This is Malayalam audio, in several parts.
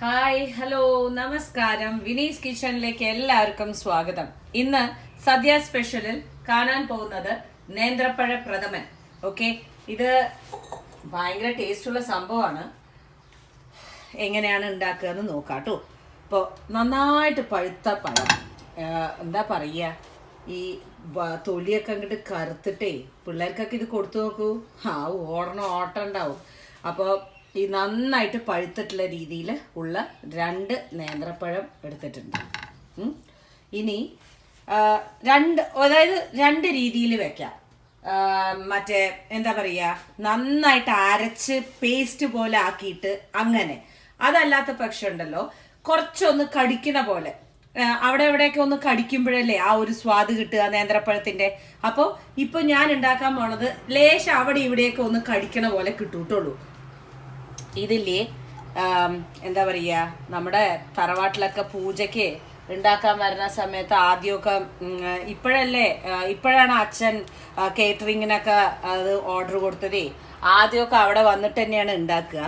ഹായ് ഹലോ നമസ്കാരം. വിനീസ് കിച്ചണിലേക്ക് എല്ലാവർക്കും സ്വാഗതം. ഇന്ന് സദ്യ സ്പെഷ്യലിൽ കാണാൻ പോകുന്നത് നേന്ത്രപ്പഴ പ്രഥമൻ. ഓക്കെ ഇത് ഭയങ്കര ടേസ്റ്റുള്ള സംഭവമാണ്. എങ്ങനെയാണ് ഉണ്ടാക്കുക എന്ന് നോക്കാട്ടോ കേട്ടോ ഇപ്പോൾ നന്നായിട്ട് പഴുത്ത പഴം. എന്താ പറയുക ഈ തൊലിയൊക്കെ അങ്ങോട്ട് കറുത്തിട്ടേ പിള്ളേർക്കൊക്കെ ഇത് കൊടുത്തു നോക്കൂ. ആ ഓടണം ഓട്ടം ഉണ്ടാവും അപ്പോൾ ഈ നന്നായിട്ട് പഴുത്തിട്ടുള്ള രീതിയിൽ ഉള്ള രണ്ട് നേന്ത്രപ്പഴം എടുത്തിട്ടുണ്ട്. ഇനി രണ്ട് അതായത് രണ്ട് രീതിയിൽ വെക്കാം. മറ്റേ എന്താ പറയുക നന്നായിട്ട് അരച്ച് പേസ്റ്റ് പോലെ ആക്കിയിട്ട് അങ്ങനെ. അതല്ലാത്ത പക്ഷം ഉണ്ടല്ലോ കുറച്ചൊന്ന് കടിക്കണ പോലെ. അവിടെ എവിടെയൊക്കെ ഒന്ന് കടിക്കുമ്പോഴല്ലേ ആ ഒരു സ്വാദ് കിട്ടുക നേന്ത്രപ്പഴത്തിന്റെ? അപ്പോൾ ഇപ്പൊ ഞാൻ ഉണ്ടാക്കാൻ പോണത് ലേശം അവിടെ ഇവിടെയൊക്കെ ഒന്ന് കടിക്കണ പോലെ കിട്ടൂട്ടുള്ളൂ. ഇതില്ലേ എന്താ പറയുക നമ്മുടെ തറവാട്ടിലൊക്കെ പൂജയ്ക്ക് ഉണ്ടാക്കാൻ വരുന്ന സമയത്ത് ആദ്യമൊക്കെ ഇപ്പോഴല്ലേ ഇപ്പോഴാണ് അച്ഛൻ കേറ്ററിങ്ങിനൊക്കെ അത് ഓർഡർ കൊടുത്തതേ. ആദ്യമൊക്കെ അവിടെ വന്നിട്ട് തന്നെയാണ് ഉണ്ടാക്കുക.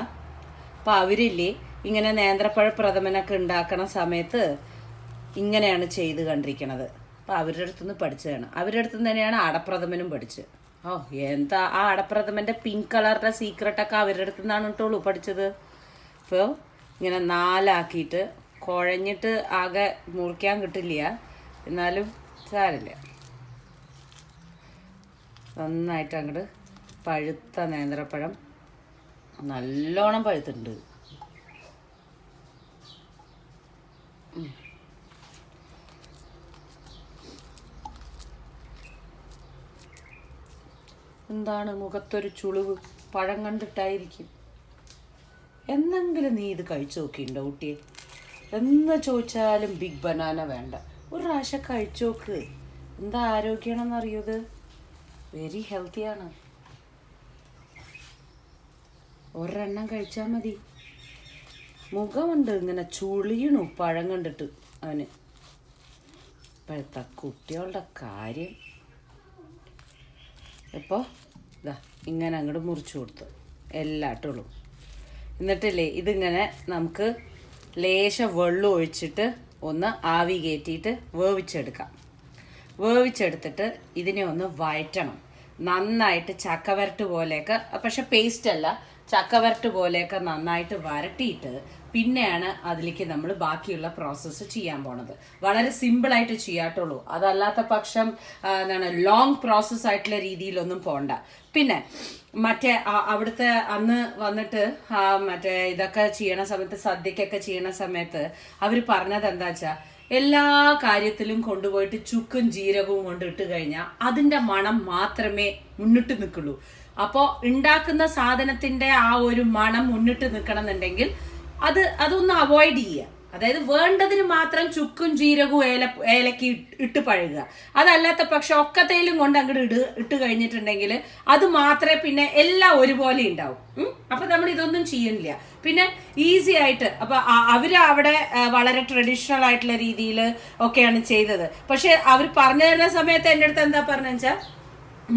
അപ്പം അവരില്ലേ ഇങ്ങനെ നേന്ത്രപ്പഴ പ്രഥമനൊക്കെ ഉണ്ടാക്കണ സമയത്ത് ഇങ്ങനെയാണ് ചെയ്ത് കണ്ടിരിക്കണത്. അപ്പം അവരുടെ അടുത്തുനിന്ന് പഠിച്ചതാണ്. അവരുടെ അടുത്തുനിന്ന് തന്നെയാണ് അടപ്രഥമനും പഠിച്ചത്. ഓ എന്താ ആ അടപ്രഥമന്റെ പിങ്ക് കളറിന്റെ സീക്രട്ടൊക്കെ അവരുടെ അടുത്ത് നിന്നാണ് കേട്ടോളൂ പഠിച്ചത്. ഇപ്പോ ഇങ്ങനെ നാലാക്കിയിട്ട് കുഴഞ്ഞിട്ട് ആകെ മുറിക്കാൻ കിട്ടില്ല. എന്നാലും സാരില്ല നന്നായിട്ട് അങ്ങോട്ട് പഴുത്ത നേന്ത്രപ്പഴം നല്ലോണം പഴുത്തിട്ടുണ്ട്. എന്താണ് മുഖത്തൊരു ചുളിവ്? പഴം കണ്ടിട്ടായിരിക്കും. എന്നെങ്കിലും നീ ഇത് കഴിച്ചു നോക്കിയിട്ടുണ്ടോ കുട്ടിയെ? എന്ന് ചോദിച്ചാലും ബിഗ് ബനാന വേണ്ട. ഒരു പ്രാവശ്യം കഴിച്ചു നോക്ക്. എന്താ ആരോഗ്യമാണെന്ന് അറിയത് വെരി ഹെൽത്തിയാണ് ഒരെണ്ണം കഴിച്ചാൽ മതി. മുഖമുണ്ട് ഇങ്ങനെ ചുളിയണു പഴം കണ്ടിട്ട് അവന്. ഇപ്പോഴത്തെ കുട്ടികളുടെ കാര്യം. ഇപ്പോൾ ഇതാ ഇങ്ങനെ അങ്ങോട്ട് മുറിച്ചു കൊടുത്തു. എല്ലാട്ടുള്ളൂ എന്നിട്ടില്ലേ ഇതിങ്ങനെ നമുക്ക് ലേശം വെള്ളം ഒഴിച്ചിട്ട് ഒന്ന് ആവി കയറ്റിയിട്ട് വേവിച്ചെടുക്കാം. വേവിച്ചെടുത്തിട്ട് ഇതിനെ ഒന്ന് വഴറ്റണം. നന്നായിട്ട് ചക്കവരട്ട് പോലെയൊക്കെ പക്ഷെ പേസ്റ്റ് അല്ല. ചക്കവരട്ട് പോലെയൊക്കെ നന്നായിട്ട് വരട്ടിയിട്ട് പിന്നെയാണ് അതിലേക്ക് നമ്മൾ ബാക്കിയുള്ള പ്രോസസ്സ് ചെയ്യാൻ പോണത്. വളരെ സിമ്പിളായിട്ട് ചെയ്യാട്ടുള്ളൂ അതല്ലാത്ത പക്ഷം എന്താണ് ലോങ് പ്രോസസ്സ് ആയിട്ടുള്ള രീതിയിലൊന്നും പോണ്ട. പിന്നെ മറ്റേ അവിടുത്തെ അന്ന് വന്നിട്ട് മറ്റേ ഇതൊക്കെ ചെയ്യണ സമയത്ത് സദ്യക്കൊക്കെ ചെയ്യണ സമയത്ത് അവർ പറഞ്ഞത് എന്താ വെച്ചാൽ എല്ലാ കാര്യത്തിലും കൊണ്ടുപോയിട്ട് ചുക്കും ജീരകവും കൊണ്ട് ഇട്ട് കഴിഞ്ഞാൽ അതിന്റെ മണം മാത്രമേ മുന്നിട്ട് നിൽക്കുള്ളൂ. അപ്പോൾ ഉണ്ടാക്കുന്ന സാധനത്തിന്റെ ആ ഒരു മണം മുന്നിട്ട് നിൽക്കണം എന്നുണ്ടെങ്കിൽ അത് അതൊന്ന് അവോയ്ഡ് ചെയ്യുക. അതായത് വേണ്ടതിന് മാത്രം ചുക്കും ജീരകവും ഏല ഏലക്ക് ഇട്ട് പഴുകുക അതല്ലാത്ത പക്ഷെ ഒക്കത്തേലും കൊണ്ട് അങ്ങോട്ട് ഇട് ഇട്ട് കഴിഞ്ഞിട്ടുണ്ടെങ്കിൽ അത് മാത്രമേ പിന്നെ എല്ലാം ഒരുപോലെ ഉണ്ടാവും? അപ്പൊ നമ്മൾ ഇതൊന്നും ചെയ്യുന്നില്ല. പിന്നെ ഈസി ആയിട്ട് അപ്പൊ അവർ അവിടെ വളരെ ട്രഡീഷണൽ ആയിട്ടുള്ള രീതിയിൽ ഒക്കെയാണ് ചെയ്തത്. പക്ഷെ അവർ പറഞ്ഞു തരുന്ന സമയത്ത് എന്റെ അടുത്ത് എന്താ പറഞ്ഞു വെച്ചാൽ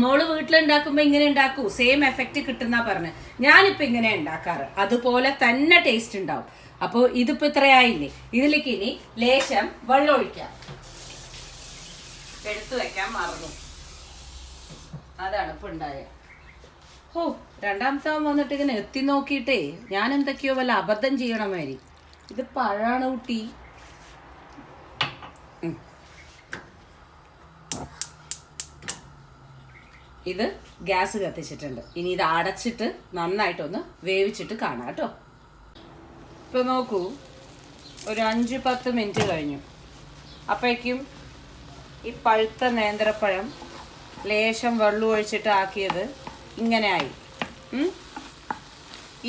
മോൾ വീട്ടിലുണ്ടാക്കുമ്പോ ഇങ്ങനെ ഉണ്ടാക്കൂ. സെയിം എഫക്റ്റ് കിട്ടുന്ന പറഞ്ഞ്. ഞാനിപ്പോ ഇങ്ങനെ ഉണ്ടാക്കാറ്. അതുപോലെ തന്നെ ടേസ്റ്റ് ഉണ്ടാവും. അപ്പോൾ ഇതിപ്പോ ഇത്രയായില്ലേ ഇതിലേക്ക് ഇനി ലേശം വെള്ളം ഒഴിക്കാം. എടുത്തു വെക്കാൻ മറന്നു. അതാണ് ഇപ്പൊ ഉണ്ടായ. ഓ രണ്ടാമത്തെ വന്നിട്ട് ഇങ്ങനെ എത്തി നോക്കിയിട്ടേ ഞാൻ എന്തൊക്കെയോ വല്ല അബദ്ധം ചെയ്യണമായിരി ഇത് പഴാണ് കുട്ടി. ഇത് ഗ്യാസ് കത്തിച്ചിട്ടുണ്ട്. ഇനി ഇത് അടച്ചിട്ട് നന്നായിട്ടൊന്ന് വേവിച്ചിട്ട് കാണാം കേട്ടോ. ഇപ്പൊ നോക്കൂ ഒരു അഞ്ച് പത്ത് മിനിറ്റ് കഴിഞ്ഞു. അപ്പോഴേക്കും ഈ പഴുത്ത നേന്ത്രപ്പഴം ലേശം വെള്ളം ഒഴിച്ചിട്ട് ആക്കിയത് ഇങ്ങനെയായി?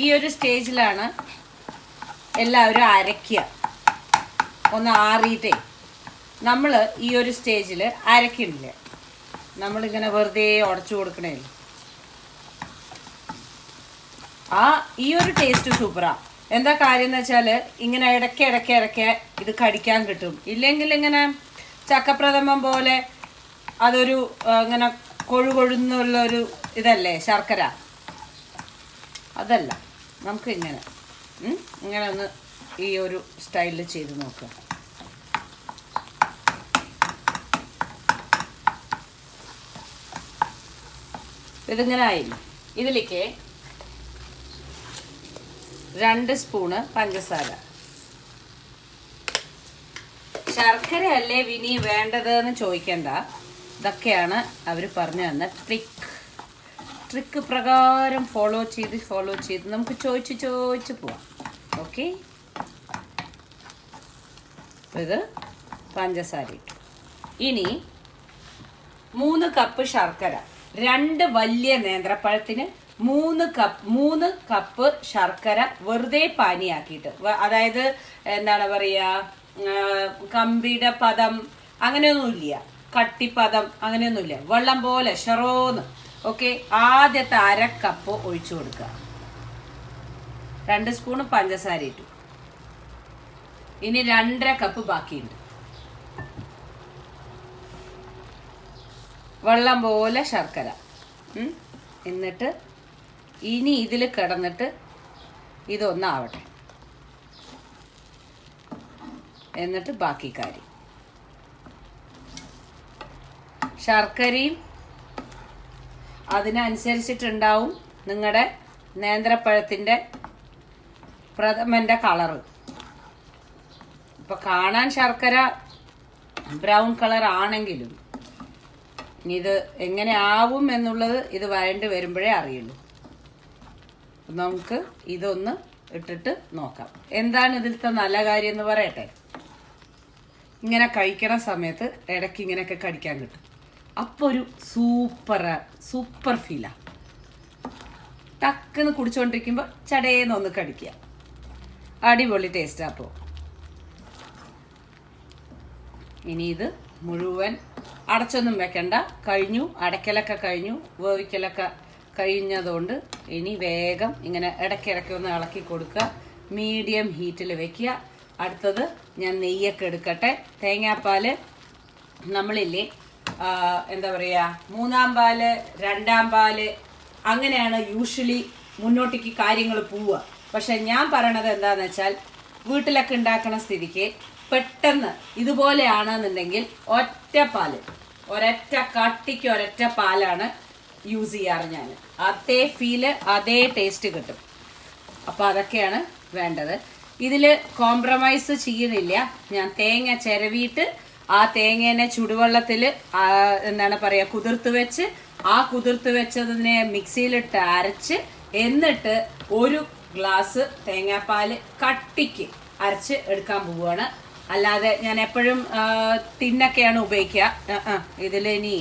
ഈ ഒരു സ്റ്റേജിലാണ് എല്ലാവരും അരയ്ക്കുക. ഒന്ന് ആറിയിട്ടേ. നമ്മൾ ഈ ഒരു സ്റ്റേജിൽ അരയ്ക്കണില്ല നമ്മളിങ്ങനെ വെറുതെ ഉടച്ചു കൊടുക്കണേ ആ ഈ ഒരു ടേസ്റ്റ് സൂപ്പറാ എന്താ കാര്യം എന്ന് വെച്ചാൽ ഇങ്ങനെ ഇടയ്ക്ക് ഇടയ്ക്ക് ഇടയ്ക്ക് ഇത് കടിക്കാൻ കിട്ടും. ഇല്ലെങ്കിൽ ഇങ്ങനെ ചക്കപ്രഥമം പോലെ അതൊരു ഇങ്ങനെ കൊഴു കൊഴുന്നുള്ള ഒരു ഇതല്ലേ ശർക്കര? അതല്ല. നമുക്ക് ഇങ്ങനെ ഇങ്ങനെ ഒന്ന് ഈ ഒരു സ്റ്റൈലിൽ ചെയ്ത് നോക്കുക ഇതിങ്ങനെ ആയില്ല ഇതിലേക്ക് രണ്ട് സ്പൂണ് പഞ്ചസാര. ശർക്കര അല്ലേ വിനി വേണ്ടത് എന്ന് ചോദിക്കണ്ട. ഇതൊക്കെയാണ് അവർ പറഞ്ഞു തന്ന ട്രിക്ക് ട്രിക്ക് പ്രകാരം ഫോളോ ചെയ്ത് ഫോളോ ചെയ്ത് നമുക്ക് ചോദിച്ച് ചോദിച്ച് പോവാം. ഓക്കെ ഇത് പഞ്ചസാര ഇനി മൂന്ന് കപ്പ് ശർക്കര. രണ്ട് വലിയ നേന്ത്രപ്പഴത്തിന് മൂന്ന് കപ്പ് മൂന്ന് കപ്പ് ശർക്കര വെറുതെ പാനിയാക്കിയിട്ട്. അതായത് എന്താണ് പറയുക കമ്പിയുടെ പദം അങ്ങനെയൊന്നുമില്ല കട്ടിപ്പദം അങ്ങനെയൊന്നുമില്ല വെള്ളം പോലെ ഷെറോന്ന്. ഓക്കെ ആദ്യത്തെ അര കപ്പ് ഒഴിച്ചു കൊടുക്കുക. രണ്ട് സ്പൂണ് പഞ്ചസാര ഇട്ടു. ഇനി രണ്ടര കപ്പ് ബാക്കിയുണ്ട്. വെള്ളം പോലെ ശർക്കര. എന്നിട്ട് ഇനി ഇതിൽ കിടന്നിട്ട് ഇതൊന്നാവട്ടെ. എന്നിട്ട് ബാക്കി കാര്യം. ശർക്കരയും അതിനനുസരിച്ചിട്ടുണ്ടാവും നിങ്ങളുടെ നേന്ത്രപ്പഴത്തിന്റെ പ്രഥമന്റെ കളറ് ഇപ്പം കാണാൻ ശർക്കര ബ്രൗൺ കളർ ആണെങ്കിലും ഇനി ഇത് എങ്ങനെ ആവും എന്നുള്ളത് ഇത് വരണ്ട് വരുമ്പോഴേ അറിയുള്ളൂ. നമുക്ക് ഇതൊന്ന് ഇട്ടിട്ട് നോക്കാം. എന്താണ് ഇതിലത്തെ നല്ല കാര്യം എന്ന് പറയട്ടെ? ഇങ്ങനെ കഴിക്കണ സമയത്ത് ഇടയ്ക്ക് ഇങ്ങനെയൊക്കെ കടിക്കാൻ കിട്ടും. അപ്പോൾ ഒരു സൂപ്പർ സൂപ്പർ ഫീലാ. ടക്കെന്ന് കുടിച്ചുകൊണ്ടിരിക്കുമ്പോൾ ചടേന്ന് ഒന്ന് കടിക്കുക. അടിപൊളി ടേസ്റ്റാ അപ്പോൾ ഇനി ഇത് മുഴുവൻ അടച്ചൊന്നും വെക്കണ്ട. കഴിഞ്ഞു. അടയ്ക്കലൊക്കെ കഴിഞ്ഞു. വേവിക്കലൊക്കെ കഴിഞ്ഞതുകൊണ്ട് ഇനി വേഗം ഇങ്ങനെ ഇടയ്ക്കിടയ്ക്ക് ഒന്ന് ഇളക്കി കൊടുക്കുക. മീഡിയം ഹീറ്റിൽ വെക്കുക. അടുത്തത് ഞാൻ നെയ്യൊക്കെ എടുക്കട്ടെ. തേങ്ങാപ്പാൽ നമ്മളില്ലേ എന്താ പറയുക മൂന്നാം പാൽ രണ്ടാം പാൽ അങ്ങനെയാണ് യൂഷ്വലി മുന്നോട്ടേക്ക് കാര്യങ്ങൾ പോവുക. പക്ഷെ ഞാൻ പറയണത് എന്താണെന്ന് വെച്ചാൽ വീട്ടിലൊക്കെ ഉണ്ടാക്കണ സ്ഥിതിക്ക് പെട്ടെന്ന് ഇതുപോലെയാണെന്നുണ്ടെങ്കിൽ ഒറ്റ പാൽ. ഒരൊറ്റ കട്ടിക്ക് ഒരൊറ്റ പാലാണ് യൂസ് ചെയ്യാറ് ഞാൻ. അതേ ഫീൽ അതേ ടേസ്റ്റ് കിട്ടും. അപ്പോൾ അതൊക്കെയാണ് വേണ്ടത്. ഇതിൽ കോംപ്രമൈസ് ചെയ്യുന്നില്ല. ഞാൻ തേങ്ങ ചിരവിയിട്ട് ആ തേങ്ങേനെ ചുടുവെള്ളത്തിൽ എന്താണ് പറയുക കുതിർത്ത് വെച്ച് ആ കുതിർത്ത് വെച്ചതിനെ മിക്സിയിലിട്ട് അരച്ച് എന്നിട്ട് ഒരു ഗ്ലാസ് തേങ്ങാപ്പാൽ കട്ടിക്ക് അരച്ച് എടുക്കാൻ പോവുകയാണ്. അല്ലാതെ ഞാൻ എപ്പോഴും ടിന്നൊക്കെയാണ് ഉപയോഗിക്കുക. ഇതിൽ ഇനി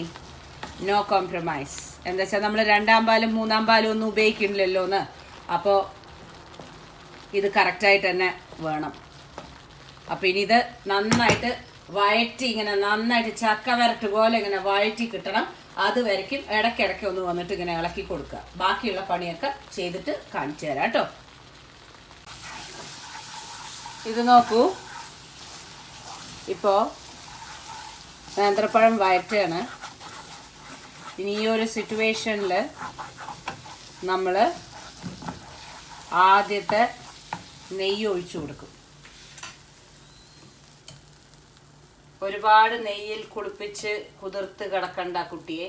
നോ കോംപ്രമൈസ് എന്താ വെച്ചാൽ നമ്മൾ രണ്ടാം പാലും മൂന്നാം പാലും ഒന്നും ഉപയോഗിക്കണില്ലല്ലോ എന്ന്. അപ്പോൾ ഇത് കറക്റ്റായിട്ട് തന്നെ വേണം. അപ്പോൾ ഇനി ഇത് നന്നായിട്ട് വഴറ്റി ഇങ്ങനെ നന്നായിട്ട് ചക്ക വരട്ട് പോലെ ഇങ്ങനെ വഴറ്റി കിട്ടണം. അത് വരയ്ക്കും. ഇടയ്ക്കിടയ്ക്ക് ഒന്ന് വന്നിട്ട് ഇങ്ങനെ ഇളക്കി കൊടുക്കുക. ബാക്കിയുള്ള പണിയൊക്കെ ചെയ്തിട്ട് കാണിച്ചു തരാം കേട്ടോ. ഇത് നോക്കൂ. ഇപ്പോൾ നേന്ത്രപ്പഴം വയറ്റാണ് ഇനി ഈ ഒരു സിറ്റുവേഷനിൽ നമ്മൾ ആദ്യത്തെ നെയ്യ് ഒഴിച്ചു കൊടുക്കും. ഒരുപാട് നെയ്യിൽ കുളിപ്പിച്ച് കുതിർത്ത് കിടക്കണ്ട കുട്ടിയെ.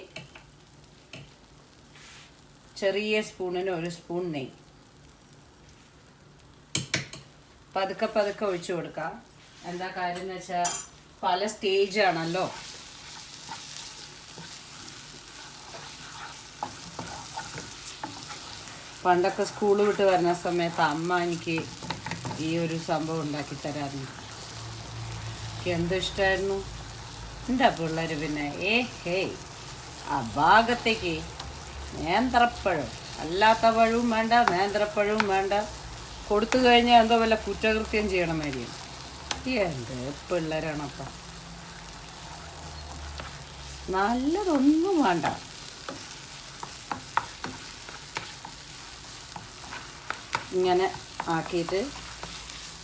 ചെറിയ സ്പൂണിന് ഒരു സ്പൂൺ നെയ്യ്. പതുക്കെ പതുക്കെ ഒഴിച്ചു കൊടുക്കാം. എന്താ കാര്യം എന്ന് വെച്ചാൽ പല സ്റ്റേജാണല്ലോ പണ്ടൊക്കെ സ്കൂൾ വിട്ട് വരുന്ന സമയത്ത് അമ്മ എനിക്ക് ഈ ഒരു സംഭവം ഉണ്ടാക്കി തരാറുണ്ട് എനിക്ക് എന്തോ ഇഷ്ടമായിരുന്നു എന്താ പിള്ളേർ പിന്നെ? ഏ ഹേ ആ ഭാഗത്തേക്ക് നേന്ത്രപ്പഴം. അല്ലാത്ത പഴവും വേണ്ട നേന്ത്രപ്പഴവും വേണ്ട. കൊടുത്തു കഴിഞ്ഞാൽ എന്തോ വല്ല കുറ്റകൃത്യം ചെയ്യണമായിരിക്കും. എന്ത് പിള്ളേരാണപ്പം. നല്ലതൊന്നും വേണ്ട. ഇങ്ങനെ ആക്കിയിട്ട്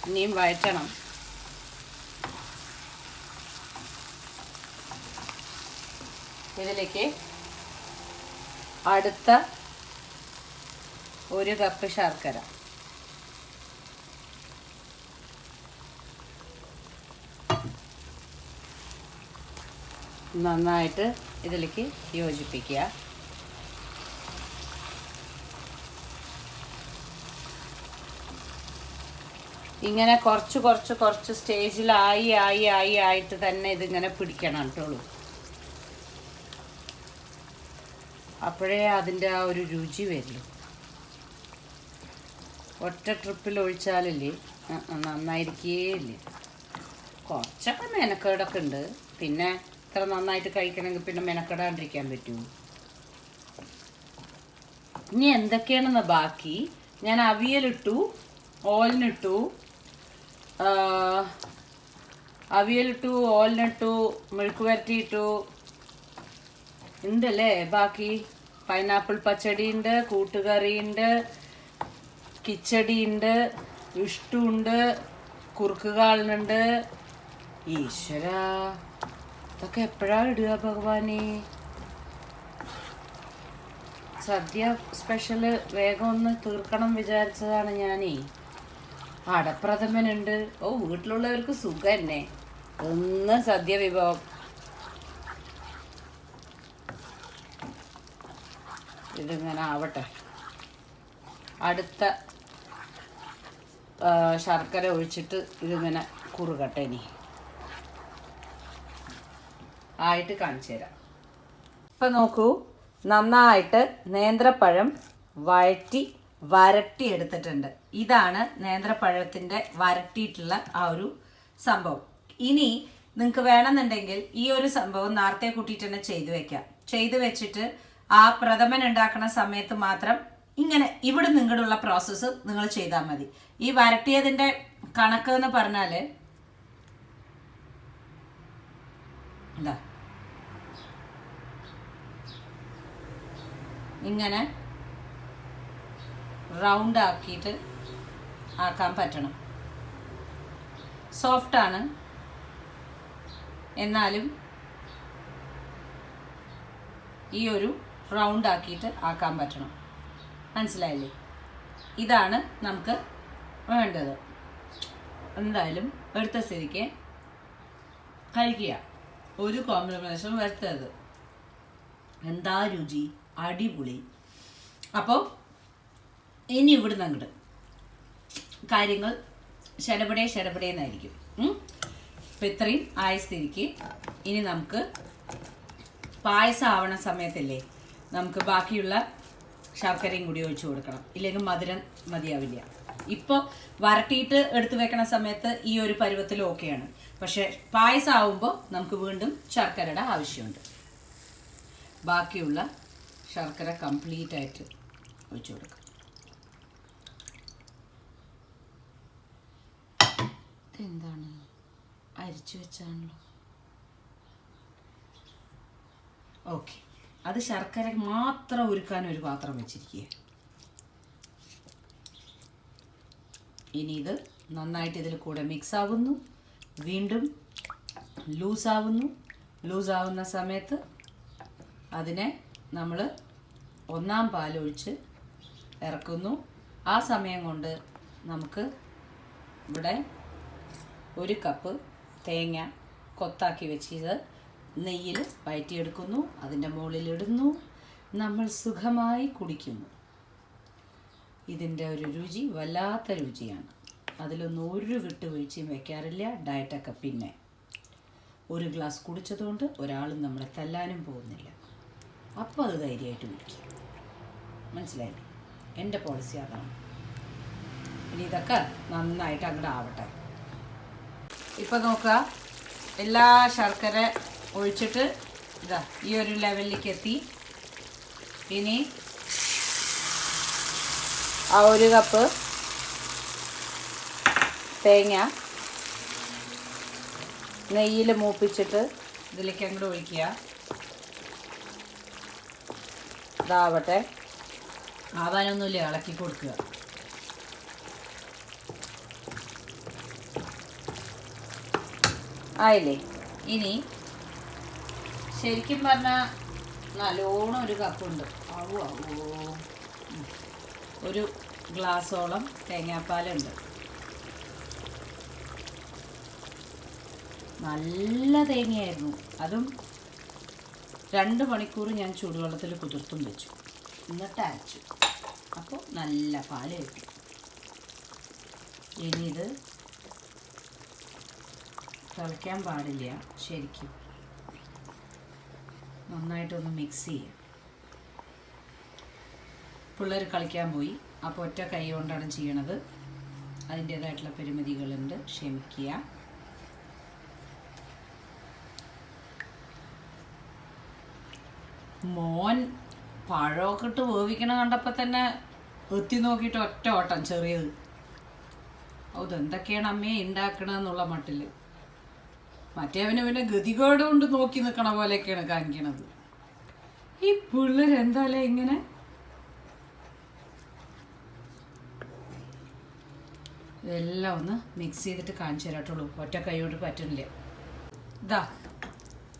ഇനിയും വഴറ്റണം. ഇതിലേക്ക് അടുത്ത ഒരു കപ്പ് ശർക്കര. നന്നായിട്ട് ഇതിലേക്ക് യോജിപ്പിക്കുക. ഇങ്ങനെ കുറച്ച് കുറച്ച് കുറച്ച് സ്റ്റേജിലായി ആയി ആയി ആയിട്ട് തന്നെ ഇതിങ്ങനെ പിടിക്കണം കേട്ടോളൂ അപ്പോഴേ അതിന്റെ ആ ഒരു രുചി വരുള്ളൂ ഒറ്റ ട്രിപ്പിൽ ഒഴിച്ചാലല്ലേ? നന്നായിരിക്കേയില്ല? കുറച്ചൊക്കെ മെനക്കേടൊക്കെ ഉണ്ട്. പിന്നെ ഇത്ര നന്നായിട്ട് കഴിക്കണമെങ്കിൽ പിന്നെ മെനക്കെടാണ്ടിരിക്കാൻ പറ്റുമോ ഇനി എന്തൊക്കെയാണെന്ന് ബാക്കി? ഞാൻ അവിയലിട്ടു ഓലിനിട്ടു അവിയലിട്ടു ഓലിനിട്ടു മെഴുക്ക് വരട്ടിയിട്ടു. ഉണ്ടല്ലേ ബാക്കി? പൈനാപ്പിൾ പച്ചടിയുണ്ട് കൂട്ടുകറിയുണ്ട് കിച്ചടിയുണ്ട് ഇഷ്ടുണ്ട് കുറുക്കുകാളുണ്ട് ഈശ്വര. ഇതൊക്കെ എപ്പോഴാ ഇടുക ഭഗവാനെ? സദ്യ സ്പെഷ്യൽ വേഗം ഒന്ന് തീർക്കണം വിചാരിച്ചതാണ് ഞാനേ. അടപ്രഥമനുണ്ട് ഓ വീട്ടിലുള്ളവർക്ക് സുഖം തന്നെ ഒന്ന് സദ്യ വിഭവം. ഇതിങ്ങനെ ആവട്ടെ. അടുത്ത ശർക്കര ഒഴിച്ചിട്ട് ഇതിങ്ങനെ കുറുകട്ടെ ഇനി. ആയിട്ട് കാണിച്ചു തരാം. ഇപ്പം നോക്കൂ നന്നായിട്ട് നേന്ത്രപ്പഴം വഴറ്റി വരട്ടി എടുത്തിട്ടുണ്ട്. ഇതാണ് നേന്ത്രപ്പഴത്തിന്റെ വരട്ടിയിട്ടുള്ള ആ ഒരു സംഭവം. ഇനി നിങ്ങൾക്ക് വേണമെന്നുണ്ടെങ്കിൽ ഈ ഒരു സംഭവം നേരത്തെ കൂട്ടിയിട്ട് തന്നെ ചെയ്തു വെക്കാം. ചെയ്തു വെച്ചിട്ട് ആ പ്രഥമൻ ഉണ്ടാക്കുന്ന സമയത്ത് മാത്രം ഇങ്ങനെ ഇവിടെ നിങ്ങളുള്ള പ്രോസസ്സ് നിങ്ങൾ ചെയ്താൽ മതി. ഈ വരട്ടിയതിന്റെ കണക്ക് എന്ന് പറഞ്ഞാൽ എന്താ ഇങ്ങനെ റൗണ്ട് ആക്കിയിട്ട് ആക്കാൻ പറ്റണം. സോഫ്റ്റാണ് എന്നാലും ഈ ഒരു റൗണ്ട് ആക്കിയിട്ട് ആക്കാൻ പറ്റണം. മനസ്സിലായില്ലേ? ഇതാണ് നമുക്ക് വേണ്ടത്. എന്തായാലും എടുത്ത സ്ഥിതിക്ക് കഴിക്കുക. ഒരു കോംപ്ലിമേഷൻ വരുത്തരുത്. എന്താ രുചി? അടിപൊളി. അപ്പോൾ ഇനി ഇവിടുന്ന് അങ്ങോട്ട് കാര്യങ്ങൾ ശടപടേ ശടപടേന്നായിരിക്കും അപ്പം ഇത്രയും ആയ സ്ഥിതിക്ക് ഇനി നമുക്ക് പായസം ആവണ സമയത്തല്ലേ നമുക്ക് ബാക്കിയുള്ള ശർക്കരയും കൂടി ഒഴിച്ചു കൊടുക്കണം. ഇല്ലെങ്കിൽ മധുരം മതിയാവില്ല. ഇപ്പോൾ വരട്ടിയിട്ട് എടുത്തു വെക്കണ സമയത്ത് ഈ ഒരു പരുവത്തിൽ ഓക്കെയാണ്. പക്ഷേ പായസം ആവുമ്പോൾ നമുക്ക് വീണ്ടും ശർക്കരയുടെ ആവശ്യമുണ്ട്. ബാക്കിയുള്ള ശർക്കര കംപ്ലീറ്റ് ആയിട്ട് ഒഴിച്ചു കൊടുക്കാം. ഇതെന്താണ്? അരിച്ചു വെച്ചാണല്ലോ. ഓക്കെ അത് ശർക്കര മാത്രം ഒരുക്കാൻ ഒരു പാത്രം വെച്ചിരിക്കുക ഇനി ഇത് നന്നായിട്ട് ഇതിൽ കൂടെ മിക്സ് ആവുന്നു. വീണ്ടും ലൂസാവുന്നു ലൂസാവുന്ന സമയത്ത് അതിനെ നമ്മൾ ഒന്നാം പാലൊഴിച്ച് ഇറക്കുന്നു. ആ സമയം കൊണ്ട് നമുക്ക് ഇവിടെ ഒരു കപ്പ് തേങ്ങ കൊത്താക്കി വെച്ചത് നെയ്യിൽ വയറ്റിയെടുക്കുന്നു അതിന്റെ മുകളിലിടുന്നു. നമ്മൾ സുഖമായി കുടിക്കുന്നു. ഇതിന്റെ ഒരു രുചി വല്ലാത്ത രുചിയാണ്. അതിലൊന്നും ഒരു വിട്ടുവീഴ്ചയും വയ്ക്കാറില്ല ഡയറ്റൊക്കെ പിന്നെ ഒരു ഗ്ലാസ് കുടിച്ചതുകൊണ്ട് ഒരാളും നമ്മളെ തല്ലാനും പോകുന്നില്ല. അപ്പോൾ അത് ധൈര്യമായിട്ട് വിളിക്കും. മനസ്സിലായില്ലേ എന്റെ പോളിസി അതാണ്. ഇനി ഇതൊക്കെ നന്നായിട്ട് അങ്ങോട്ട് ആവട്ടെ. ഇപ്പം നോക്കുക. എല്ലാ ശർക്കര ഒഴിച്ചിട്ട് ഇതാ ഈ ഒരു ലെവലിലേക്ക് എത്തി. ഇനി ആ ഒരു കപ്പ് തേങ്ങ നെയ്യിൽ മൂപ്പിച്ചിട്ട് ഇതിലേക്ക് അങ്ങോട്ട് ഒഴിക്കുക. ഇതാവട്ടെ. ആവാനൊന്നുമില്ല ഇളക്കി കൊടുക്കുക. ആയില്ലേ? ഇനി ശരിക്കും പറഞ്ഞാൽ നല്ലോണം ഒരു കപ്പുണ്ട്. ആവോ ആവോ. ഒരു ഗ്ലാസോളം തേങ്ങാപ്പാലുണ്ട്. നല്ല തേങ്ങയായിരുന്നു. അതും രണ്ട് മണിക്കൂർ ഞാൻ ചൂടുവെള്ളത്തിൽ കുതിർത്തും വെച്ചു. എന്നിട്ട് അരച്ചു. അപ്പോൾ നല്ല പാൽ കിട്ടി. ഇനി ഇത് തിളയ്ക്കാൻ പാടില്ല ശരിക്കും. നന്നായിട്ടൊന്ന് മിക്സ് ചെയ്യാം. പിള്ളേർ കളിക്കാൻ പോയി. അപ്പോൾ ഒറ്റ കൈ കൊണ്ടാണ് ചെയ്യണത്. അതിന്റേതായിട്ടുള്ള പരിമിതികളുണ്ട്. ക്ഷമിക്കുക. മോൻ പഴമൊക്കെ ഇട്ട് വേവിക്കണ കണ്ടപ്പോൾ തന്നെ എത്തി നോക്കിയിട്ട് ഒറ്റ ഓട്ടം ചെറിയത്. അത് എന്തൊക്കെയാണ് അമ്മയെ ഉണ്ടാക്കണമെന്നുള്ള മട്ടിൽ മറ്റേവന് പിന്നെ ഗതികേട് കൊണ്ട് നോക്കി നിൽക്കണ പോലെയൊക്കെയാണ് കാണിക്കണത്. ഈ പിള്ളേർ എന്തായാലും ഇങ്ങനെ? ഇതെല്ലാം ഒന്ന് മിക്സ് ചെയ്തിട്ട് കാണിച്ചു തരാട്ടുള്ളൂ. ഒറ്റ കൈ കൊണ്ട് പറ്റുന്നില്ല ഇതാ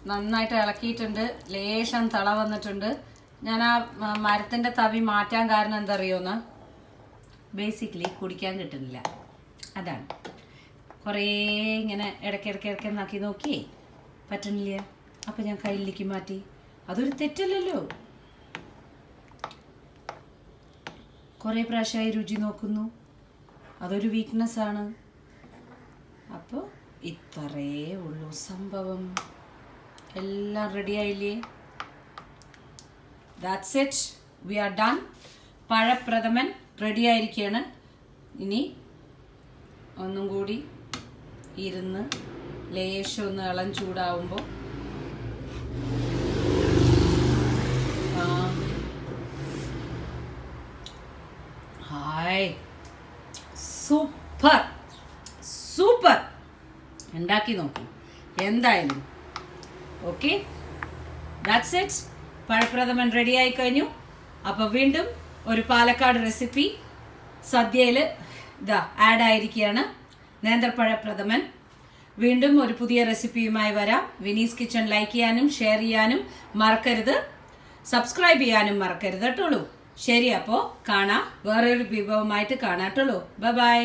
നന്നായിട്ട് ഇളക്കിയിട്ടുണ്ട്. ലേശം തള വന്നിട്ടുണ്ട്. ഞാൻ ആ മരത്തിന്റെ തവി മാറ്റാൻ കാരണം എന്താ അറിയോന്ന് ബേസിക്കലി കുടിക്കാൻ കിട്ടുന്നില്ല. അതാണ്. കുറേ ഇങ്ങനെ ഇടയ്ക്കിടയ്ക്ക് ഇടയ്ക്ക് നോക്കി നോക്കിയേ. പറ്റുന്നില്ല അപ്പം ഞാൻ കയ്യിലേക്ക് മാറ്റി. അതൊരു തെറ്റല്ലല്ലോ. കുറേ പ്രാവശ്യമായി രുചി നോക്കുന്നു. അതൊരു വീക്ക്നെസ്സാണ് അപ്പോൾ ഇത്രയേ ഉള്ളൂ സംഭവം. എല്ലാം റെഡി ആയില്ലേ? That's it we are done pazhapradhaman ready ആയിരിക്കുകയാണ് ഇനി ഒന്നും കൂടി ഇരുന്ന് ലേശം ഒന്ന് ഇളം ചൂടാവുമ്പോൾ ഹായ്. സൂപ്പർ. സൂപ്പർ. ഉണ്ടാക്കി നോക്കൂ. എന്തായാലും ഓക്കെ ദാറ്റ്സ് ഇറ്റ് പഴപ്രഥമൻ റെഡി ആയി കഴിഞ്ഞു. അപ്പോൾ വീണ്ടും ഒരു പാലക്കാട് റെസിപ്പി സദ്യയിൽ ഇതാ ആഡ് ആയിരിക്കുകയാണ്. നേന്ത്രപ്പഴ പ്രഥമൻ വീണ്ടും ഒരു പുതിയ റെസിപ്പിയുമായി വരാം. വിനീസ് കിച്ചൺ ലൈക്ക് ചെയ്യാനും ഷെയർ ചെയ്യാനും മറക്കരുത്. സബ്സ്ക്രൈബ് ചെയ്യാനും മറക്കരുത് കേട്ടോളൂ. ശരി അപ്പോൾ കാണാം. വേറൊരു വിഭവമായിട്ട് കാണാട്ടുള്ളൂ ബൈ ബൈ